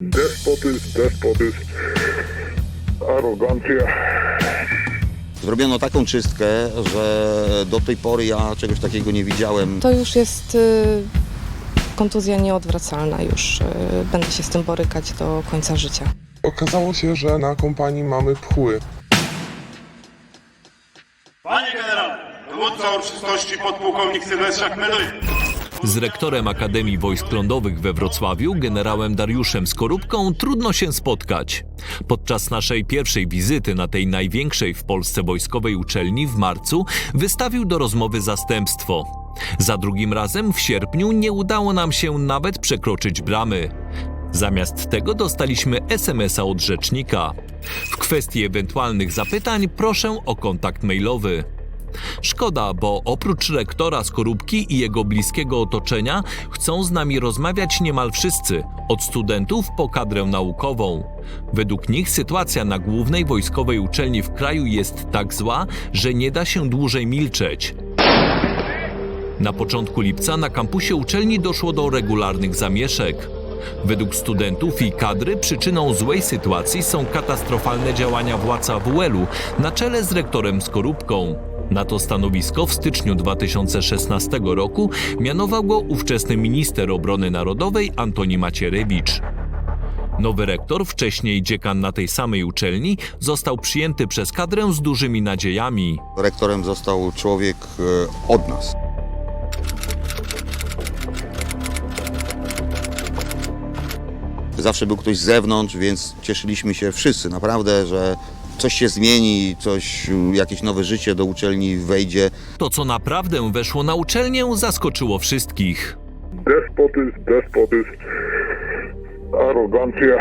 Despotyzm, despotyzm, arogancja. Zrobiono taką czystkę, że do tej pory ja czegoś takiego nie widziałem. To już jest y, kontuzja nieodwracalna, już y, będę się z tym borykać do końca życia. Okazało się, że na kompanii mamy pchły. Panie generale, dowódca uroczystości podpułkownik Sylwester Achmedow. Z rektorem Akademii Wojsk Lądowych we Wrocławiu, generałem Dariuszem Skorupką, trudno się spotkać. Podczas naszej pierwszej wizyty na tej największej w Polsce wojskowej uczelni w marcu wystawił do rozmowy zastępstwo. Za drugim razem w sierpniu nie udało nam się nawet przekroczyć bramy. Zamiast tego dostaliśmy SMS-a od rzecznika. W kwestii ewentualnych zapytań proszę o kontakt mailowy. Szkoda, bo oprócz rektora Skorupki i jego bliskiego otoczenia chcą z nami rozmawiać niemal wszyscy, od studentów po kadrę naukową. Według nich sytuacja na głównej wojskowej uczelni w kraju jest tak zła, że nie da się dłużej milczeć. Na początku lipca na kampusie uczelni doszło do regularnych zamieszek. Według studentów i kadry przyczyną złej sytuacji są katastrofalne działania władz AWL-u na czele z rektorem Skorupką. Na to stanowisko w styczniu 2016 roku mianował go ówczesny minister obrony narodowej Antoni Macierewicz. Nowy rektor, wcześniej dziekan na tej samej uczelni, został przyjęty przez kadrę z dużymi nadziejami. Rektorem został człowiek e, od nas. Zawsze był ktoś z zewnątrz, więc cieszyliśmy się wszyscy naprawdę, że coś się zmieni, coś, jakieś nowe życie do uczelni wejdzie. To, co naprawdę weszło na uczelnię, zaskoczyło wszystkich. Despotyzm, despotyzm, arogancja.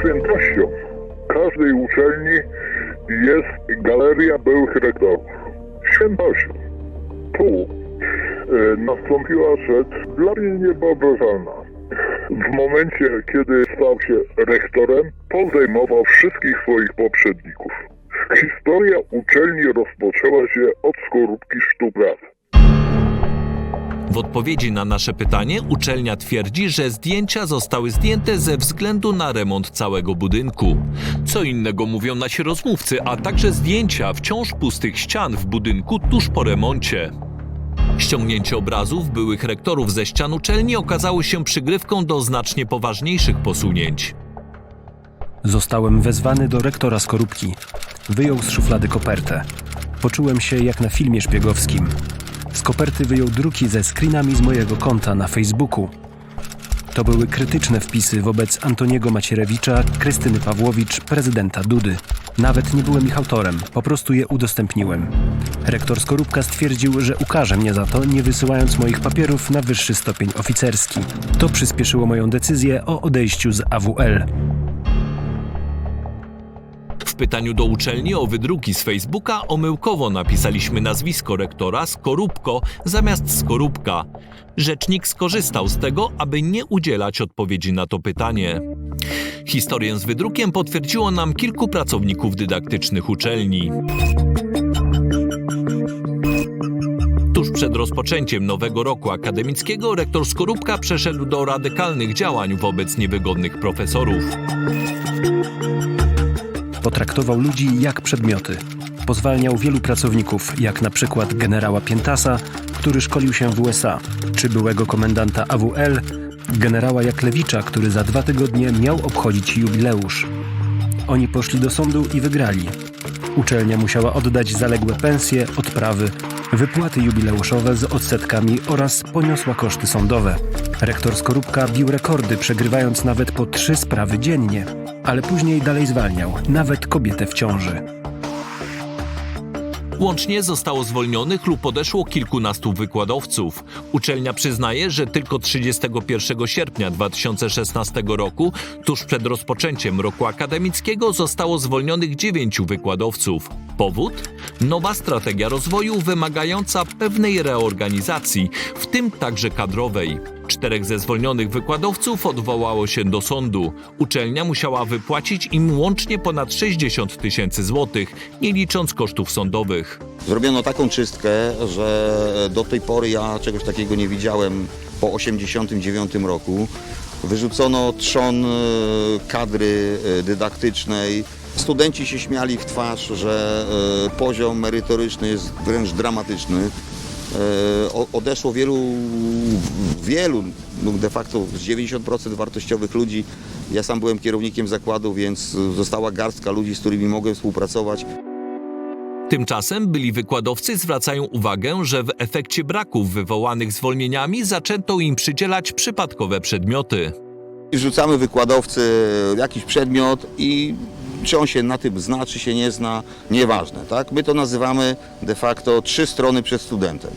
Świętością każdej uczelni jest galeria byłych rektorów. Świętością. Tu e, nastąpiła rzecz dla mnie niewyobrażalna. W momencie, kiedy stał się rektorem, pozajmował wszystkich swoich poprzedników. Historia uczelni rozpoczęła się od skorupki sztupraw. W odpowiedzi na nasze pytanie uczelnia twierdzi, że zdjęcia zostały zdjęte ze względu na remont całego budynku. Co innego mówią nasi rozmówcy, a także zdjęcia wciąż pustych ścian w budynku tuż po remoncie. Ściągnięcie obrazów byłych rektorów ze ścian uczelni okazało się przygrywką do znacznie poważniejszych posunięć. Zostałem wezwany do rektora Skorupki. Wyjął z szuflady kopertę. Poczułem się jak na filmie szpiegowskim. Z koperty wyjął druki ze screenami z mojego konta na Facebooku. To były krytyczne wpisy wobec Antoniego Macierewicza, Krystyny Pawłowicz, prezydenta Dudy. Nawet nie byłem ich autorem, po prostu je udostępniłem. Rektor Skorupka stwierdził, że ukarze mnie za to, nie wysyłając moich papierów na wyższy stopień oficerski. To przyspieszyło moją decyzję o odejściu z AWL. Pytaniu do uczelni o wydruki z Facebooka omyłkowo napisaliśmy nazwisko rektora Skorupko zamiast Skorupka. Rzecznik skorzystał z tego, aby nie udzielać odpowiedzi na to pytanie. Historię z wydrukiem potwierdziło nam kilku pracowników dydaktycznych uczelni. Tuż przed rozpoczęciem nowego roku akademickiego rektor Skorupka przeszedł do radykalnych działań wobec niewygodnych profesorów. Potraktował ludzi jak przedmioty. Pozwalniał wielu pracowników, jak na przykład generała Piętasa, który szkolił się w USA, czy byłego komendanta AWL, generała Jaklewicza, który za dwa tygodnie miał obchodzić jubileusz. Oni poszli do sądu i wygrali. Uczelnia musiała oddać zaległe pensje, odprawy, wypłaty jubileuszowe z odsetkami oraz poniosła koszty sądowe. Rektor Skorupka bił rekordy, przegrywając nawet po trzy sprawy dziennie, ale później dalej zwalniał, nawet kobietę w ciąży. Łącznie zostało zwolnionych lub odeszło kilkunastu wykładowców. Uczelnia przyznaje, że tylko 31 sierpnia 2016 roku, tuż przed rozpoczęciem roku akademickiego, zostało zwolnionych dziewięciu wykładowców. Powód? Nowa strategia rozwoju wymagająca pewnej reorganizacji, w tym także kadrowej. Czterech ze zwolnionych wykładowców odwołało się do sądu. Uczelnia musiała wypłacić im łącznie ponad 60 tysięcy złotych, nie licząc kosztów sądowych. Zrobiono taką czystkę, że do tej pory ja czegoś takiego nie widziałem po 1989 roku. Wyrzucono trzon e, kadry e, dydaktycznej. Studenci się śmiali w twarz, że e, poziom merytoryczny jest wręcz dramatyczny. E, Odeszło wielu, wielu, no de facto z 90% wartościowych ludzi. Ja sam byłem kierownikiem zakładu, więc została garstka ludzi, z którymi mogłem współpracować. Tymczasem byli wykładowcy zwracają uwagę, że w efekcie braków wywołanych zwolnieniami zaczęto im przydzielać przypadkowe przedmioty. Rzucamy wykładowcy jakiś przedmiot i czy on się na tym zna, czy się nie zna, nieważne. Tak? My to nazywamy de facto trzy strony przed studentem.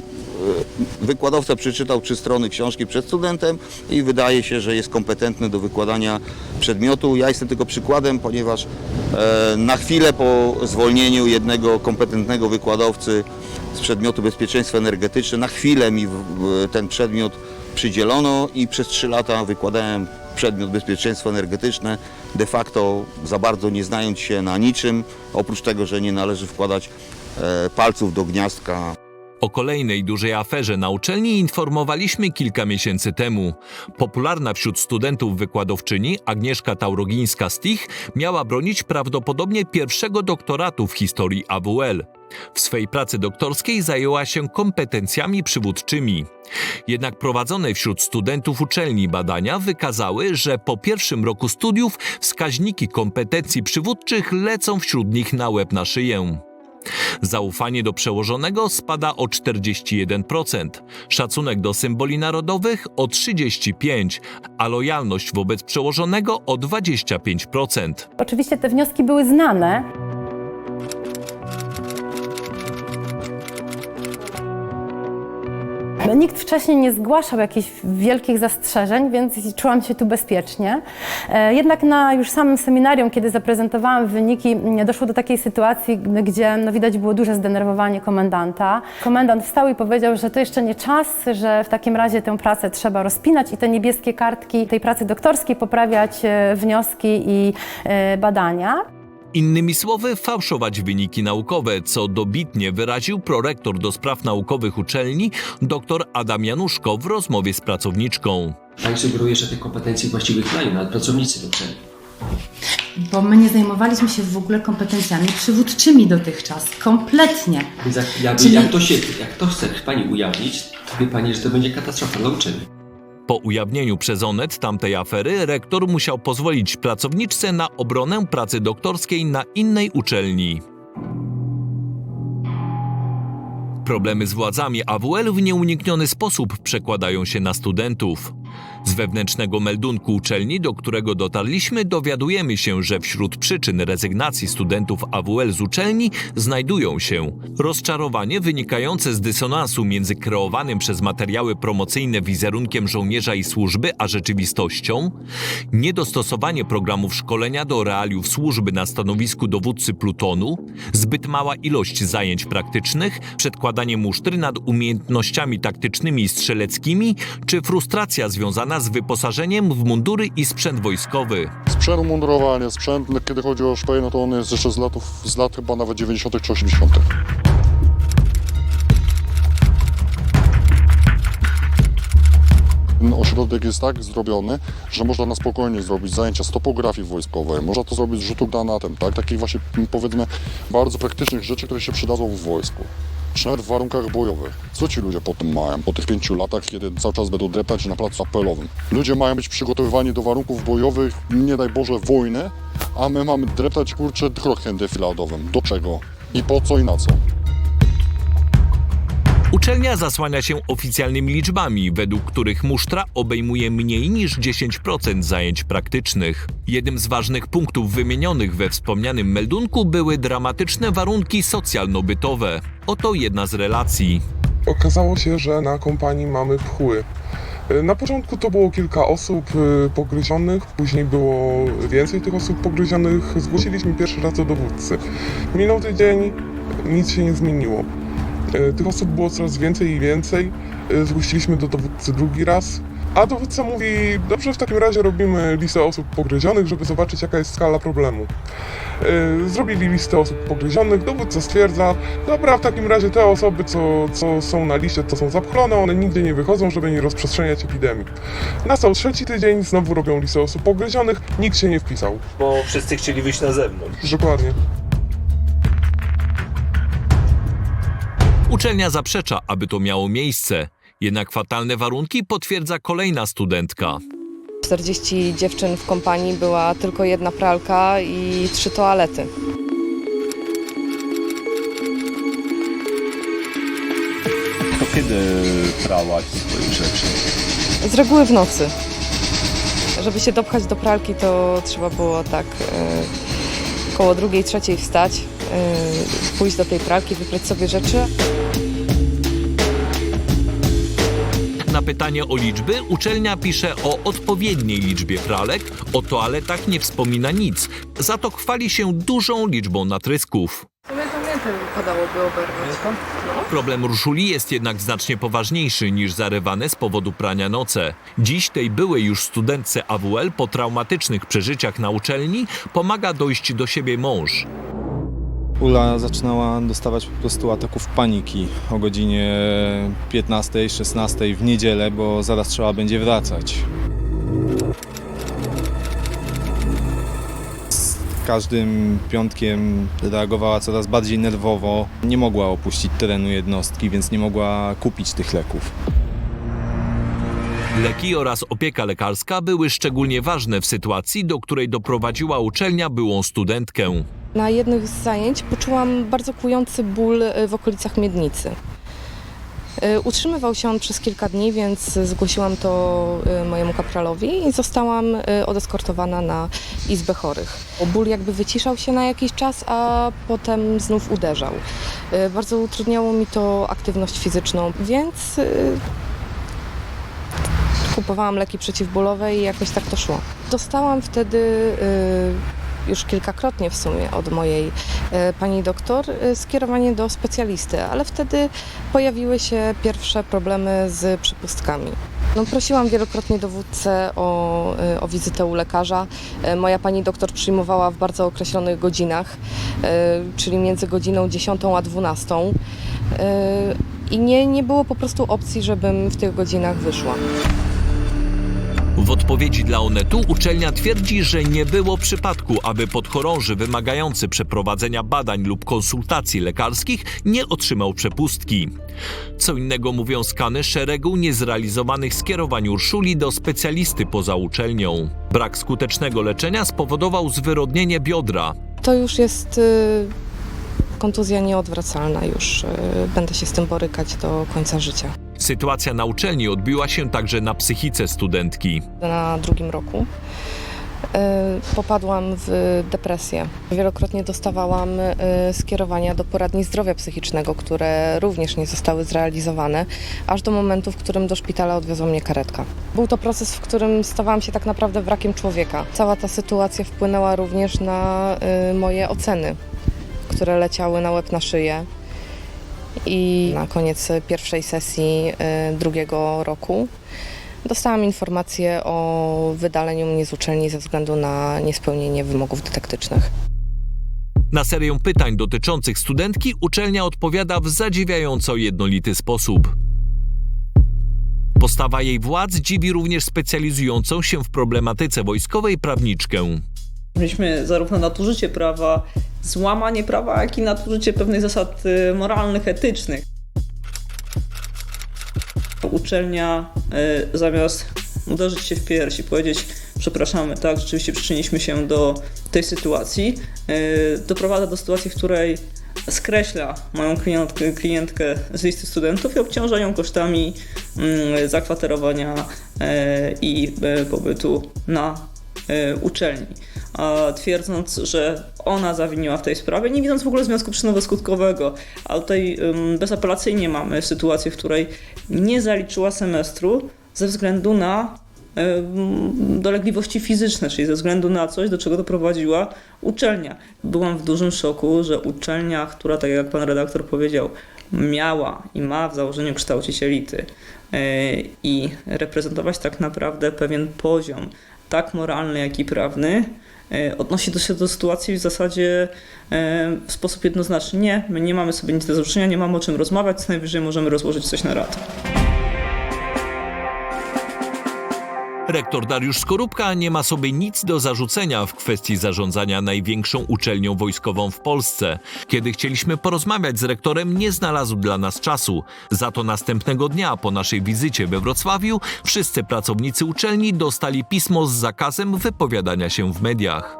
Yy, Wykładowca przeczytał trzy strony książki przed studentem i wydaje się, że jest kompetentny do wykładania przedmiotu. Ja jestem tylko przykładem, ponieważ e, na chwilę po zwolnieniu jednego kompetentnego wykładowcy z przedmiotu bezpieczeństwa energetyczne, na chwilę mi ten przedmiot przydzielono i przez trzy lata wykładałem przedmiot bezpieczeństwo energetyczne, de facto za bardzo nie znając się na niczym, oprócz tego, że nie należy wkładać e, palców do gniazdka O kolejnej dużej aferze na uczelni informowaliśmy kilka miesięcy temu. Popularna wśród studentów wykładowczyni Agnieszka Taurogińska-Stich miała bronić prawdopodobnie pierwszego doktoratu w historii AWL. W swej pracy doktorskiej zajęła się kompetencjami przywódczymi. Jednak prowadzone wśród studentów uczelni badania wykazały, że po pierwszym roku studiów wskaźniki kompetencji przywódczych lecą wśród nich na łeb na szyję. Zaufanie do przełożonego spada o 41%, szacunek do symboli narodowych o 35%, a lojalność wobec przełożonego o 25%. Oczywiście te wnioski były znane. Nikt wcześniej nie zgłaszał jakichś wielkich zastrzeżeń, więc czułam się tu bezpiecznie. E, Jednak na już samym seminarium, kiedy zaprezentowałam wyniki, m, doszło do takiej sytuacji, gdzie no, widać było duże zdenerwowanie komendanta. Komendant wstał i powiedział, że to jeszcze nie czas, że w takim razie tę pracę trzeba rozpinać i te niebieskie kartki tej pracy doktorskiej poprawiać e, wnioski i e, badania. Innymi słowy, fałszować wyniki naukowe, co dobitnie wyraził prorektor do spraw naukowych uczelni dr Adam Januszko w rozmowie z pracowniczką. Pani sugeruje, że tych kompetencji właściwych mają nawet pracownicy uczelni. Bo my nie zajmowaliśmy się w ogóle kompetencjami przywódczymi dotychczas. Kompletnie. Więc jak, jakby, Czyli- jak, to się, jak to chce Pani ujawnić, to wie Pani, że to będzie katastrofa dla uczelni. Po ujawnieniu przez Onet tamtej afery, rektor musiał pozwolić pracowniczce na obronę pracy doktorskiej na innej uczelni. Problemy z władzami AWL w nieunikniony sposób przekładają się na studentów. Z wewnętrznego meldunku uczelni, do którego dotarliśmy, dowiadujemy się, że wśród przyczyn rezygnacji studentów AWL z uczelni znajdują się rozczarowanie wynikające z dysonansu między kreowanym przez materiały promocyjne wizerunkiem żołnierza i służby a rzeczywistością, niedostosowanie programów szkolenia do realiów służby na stanowisku dowódcy plutonu, zbyt mała ilość zajęć praktycznych, przedkładanie musztry nad umiejętnościami taktycznymi i strzeleckimi, czy frustracja związana z wyposażeniem w mundury i sprzęt wojskowy. Sprzęt umundurowania, sprzęt, kiedy chodzi o szpeje, no to on jest jeszcze z, latów, z lat chyba nawet 90. czy 80. Ten Ośrodek jest tak zrobiony, że można na spokojnie zrobić zajęcia z topografii wojskowej, można to zrobić z rzutu granatem, tak? takich właśnie powiedzmy bardzo praktycznych rzeczy, które się przydadzą w wojsku. Nawet w warunkach bojowych. Co ci ludzie potem mają po tych pięciu latach, kiedy cały czas będą dreptać na placu apelowym? Ludzie mają być przygotowywani do warunków bojowych, nie daj Boże, wojny, a my mamy dreptać kurczę krokiem defiladowym. Do czego? I po co i na co? Uczelnia zasłania się oficjalnymi liczbami, według których musztra obejmuje mniej niż 10% zajęć praktycznych. Jednym z ważnych punktów wymienionych we wspomnianym meldunku były dramatyczne warunki socjalno-bytowe. Oto jedna z relacji. Okazało się, że na kompanii mamy pchły. Na początku to było kilka osób y, pogryzionych, później było więcej tych osób pogryzionych. Zgłosiliśmy pierwszy raz do dowódcy. Minął tydzień, nic się nie zmieniło. Y, Tych osób było coraz więcej i więcej. Y, Zgłosiliśmy do dowódcy drugi raz. A dowódca mówi, dobrze, w takim razie robimy listę osób pogryzionych, żeby zobaczyć jaka jest skala problemu. Yy, Zrobili listę osób pogryzionych, dowódca stwierdza, dobra, w takim razie te osoby, co, co są na liście, to są zapchlone, one nigdzie nie wychodzą, żeby nie rozprzestrzeniać epidemii. Nastał trzeci tydzień, znowu robią listę osób pogryzionych, nikt się nie wpisał. Bo wszyscy chcieli wyjść na zewnątrz. Dokładnie. Uczelnia zaprzecza, aby to miało miejsce. Jednak fatalne warunki potwierdza kolejna studentka. 40 dziewczyn w kompanii była tylko jedna pralka i trzy toalety. To kiedy prałaś swoje rzeczy? Z reguły w nocy. Żeby się dopchać do pralki, to trzeba było tak e, koło drugiej, trzeciej wstać, e, pójść do tej pralki, wybrać sobie rzeczy. Na pytanie o liczby uczelnia pisze o odpowiedniej liczbie pralek, o toaletach nie wspomina nic, za to chwali się dużą liczbą natrysków. Wypadałoby oberwać. Problem ruszuli jest jednak znacznie poważniejszy niż zarywane z powodu prania noce. Dziś tej byłej już studentce AWL po traumatycznych przeżyciach na uczelni pomaga dojść do siebie mąż. Ula zaczynała dostawać po prostu ataków paniki o godzinie 15, 16 w niedzielę, bo zaraz trzeba będzie wracać. Z każdym piątkiem reagowała coraz bardziej nerwowo. Nie mogła opuścić terenu jednostki, więc nie mogła kupić tych leków. Leki oraz opieka lekarska były szczególnie ważne w sytuacji, do której doprowadziła uczelnia byłą studentkę. Na jednych z zajęć poczułam bardzo kujący ból e, w okolicach miednicy. E, Utrzymywał się on przez kilka dni, więc zgłosiłam to e, mojemu kapralowi i zostałam odeskortowana na izbę chorych. Ból jakby wyciszał się na jakiś czas, a potem znów uderzał. Bardzo utrudniało mi to aktywność fizyczną, więc kupowałam leki przeciwbólowe i jakoś tak to szło. Dostałam wtedy już kilkakrotnie w sumie od mojej y, pani doktor y, skierowanie do specjalisty, ale wtedy pojawiły się pierwsze problemy z przypustkami. No, prosiłam wielokrotnie dowódcę o, y, o wizytę u lekarza. Moja pani doktor przyjmowała w bardzo określonych godzinach, czyli między godziną 10 a 12. Y, I nie, nie było po prostu opcji, żebym w tych godzinach wyszła. Odpowiedzi dla Onetu uczelnia twierdzi, że nie było przypadku, aby podchorąży wymagający przeprowadzenia badań lub konsultacji lekarskich nie otrzymał przepustki. Co innego mówią skany szeregu niezrealizowanych skierowań Urszuli do specjalisty poza uczelnią. Brak skutecznego leczenia spowodował zwyrodnienie biodra. To już jest y, kontuzja nieodwracalna, już y, będę się z tym borykać do końca życia. Sytuacja na uczelni odbiła się także na psychice studentki. Na drugim roku y, popadłam w depresję. Wielokrotnie dostawałam y, skierowania do poradni zdrowia psychicznego, które również nie zostały zrealizowane, aż do momentu, w którym do szpitala odwiozła mnie karetka. Był to proces, w którym stawałam się tak naprawdę wrakiem człowieka. Cała ta sytuacja wpłynęła również na y, moje oceny, które leciały na łeb na szyję. I na koniec pierwszej sesji y, drugiego roku dostałam informację o wydaleniu mnie z uczelni ze względu na niespełnienie wymogów dydaktycznych. Na serię pytań dotyczących studentki uczelnia odpowiada w zadziwiająco jednolity sposób. Postawa jej władz dziwi również specjalizującą się w problematyce wojskowej prawniczkę. Mieliśmy zarówno nadużycie prawa, złamanie prawa, jak i nadużycie pewnych zasad y, moralnych, etycznych. Uczelnia y, zamiast uderzyć się w pierś i powiedzieć przepraszamy, tak, rzeczywiście przyczyniliśmy się do tej sytuacji, y, doprowadza do sytuacji, w której skreśla moją klientkę, klientkę z listy studentów i obciąża ją kosztami mm, zakwaterowania i pobytu na uczelni, twierdząc, że ona zawiniła w tej sprawie, nie widząc w ogóle związku przyczynowo-skutkowego. A tutaj bezapelacyjnie mamy sytuację, w której nie zaliczyła semestru ze względu na dolegliwości fizyczne, czyli ze względu na coś, do czego doprowadziła uczelnia. Byłam w dużym szoku, że uczelnia, która, tak jak pan redaktor powiedział, miała i ma w założeniu kształcić elity e, i reprezentować tak naprawdę pewien poziom, tak moralny, jak i prawny, e, odnosi się do sytuacji w zasadzie e, w sposób jednoznaczny. Nie, my nie mamy sobie nic do zarzucenia, nie mamy o czym rozmawiać, co najwyżej możemy rozłożyć coś na rad. Rektor Dariusz Skorupka nie ma sobie nic do zarzucenia w kwestii zarządzania największą uczelnią wojskową w Polsce. Kiedy chcieliśmy porozmawiać z rektorem, nie znalazł dla nas czasu. Za to następnego dnia po naszej wizycie we Wrocławiu wszyscy pracownicy uczelni dostali pismo z zakazem wypowiadania się w mediach.